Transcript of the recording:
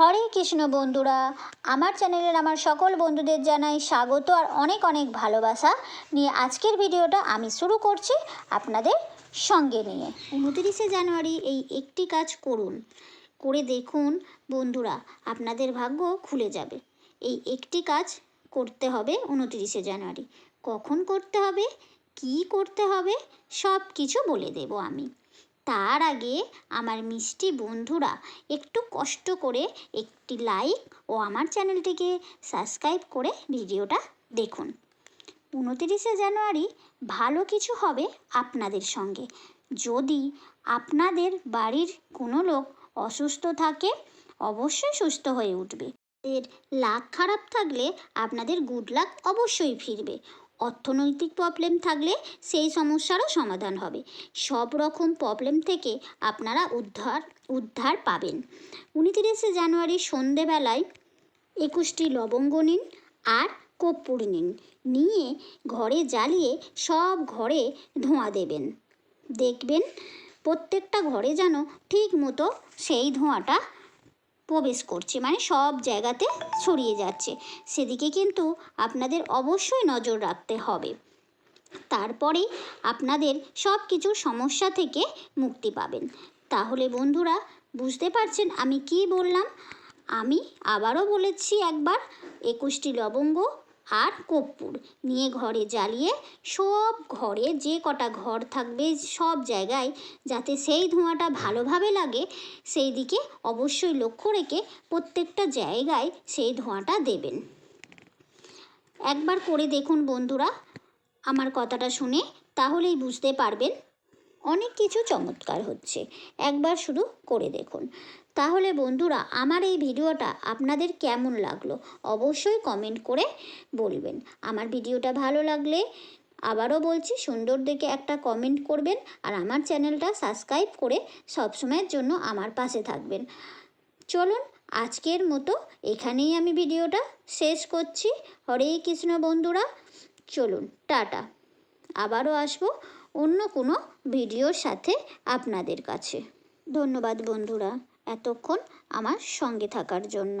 হরে কৃষ্ণ বন্ধুরা, আমার চ্যানেলের আমার সকল বন্ধুদের জানাই স্বাগত আর অনেক অনেক ভালোবাসা। নিয়ে আজকের ভিডিওটা আমি শুরু করছি আপনাদের সঙ্গে নিয়ে। উনতিরিশে জানুয়ারি এই একটি কাজ করুন। করে দেখুন বন্ধুরা, আপনাদের ভাগ্য খুলে যাবে। এই একটি কাজ করতে হবে উনতিরিশে জানুয়ারি। কখন করতে হবে, কি করতে হবে সব কিছু বলে দেব আমি। তার আগে আমার মিষ্টি বন্ধুরা একটু কষ্ট করে একটি লাইক ও আমার চ্যানেলটিকে সাবস্ক্রাইব করে ভিডিওটা দেখুন। উনতিরিশে জানুয়ারি ভালো কিছু হবে আপনাদের সঙ্গে। যদি আপনাদের বাড়ির কোনো লোক অসুস্থ থাকে, অবশ্যই সুস্থ হয়ে উঠবে। এর লাক খারাপ থাকলে আপনাদের গুড লাক অবশ্যই ফিরবে। অর্থনৈতিক প্রবলেম থাকলে সেই সমস্যারও সমাধান হবে। সব রকম প্রবলেম থেকে আপনারা উদ্ধার উদ্ধার পাবেন। উনতিরিশে জানুয়ারি সন্ধেবেলায় একুশটি লবঙ্গ নিন আর কর্পূর নিন। নিয়ে ঘরে জ্বালিয়ে সব ঘরে ধোঁয়া দেবেন। দেখবেন প্রত্যেকটা ঘরে যেন ঠিক মতো সেই ধোঁয়াটা প্রবেশ করছে মানে সব জায়গাতে ছড়িয়ে যাচ্ছে। সেদিকে কিন্তু আপনাদের অবশ্যই নজর রাখতে হবে। তারপরে আপনাদের সব কিছু সমস্যা থেকে মুক্তি পাবেন। তাহলে বন্ধুরা, বুঝতে পারছেন আমি কি বললাম? আমি আবারও বলেছি একবার, একুশটি লবঙ্গ আর কর্পূর নিয়ে ঘরে জ্বালিয়ে সব ঘরে যে কটা ঘর থাকবে সব জায়গায় যাতে সেই ধোঁয়াটা ভালোভাবে লাগে, সেই দিকে অবশ্যই লক্ষ্য রেখে প্রত্যেকটা জায়গায় সেই ধোঁয়াটা দেবেন। একবার করে দেখুন বন্ধুরা আমার কথাটা শুনে, তাহলেই বুঝতে পারবেন অনেক কিছু চমৎকার হচ্ছে। একবার শুধু করে দেখুন। তাহলে বন্ধুরা, আমার এই ভিডিওটা আপনাদের কেমন লাগল? অবশ্যই কমেন্ট করে বলবেন। আমার ভিডিওটা ভালো লাগলে আবারও বলছি, সুন্দর দেখে একটা কমেন্ট করবেন আর আমার চ্যানেলটা সাবস্ক্রাইব করে সবসময়ের জন্য আমার পাশে থাকবেন। চলুন, আজকের মতো এখানেই আমি ভিডিওটা শেষ করছি। হরে কৃষ্ণ বন্ধুরা, চলুন, টাটা। আবারও আসব অন্য কোনো ভিডিওর সাথে আপনাদের কাছে। ধন্যবাদ বন্ধুরা এতক্ষণ আমার সঙ্গে থাকার জন্য।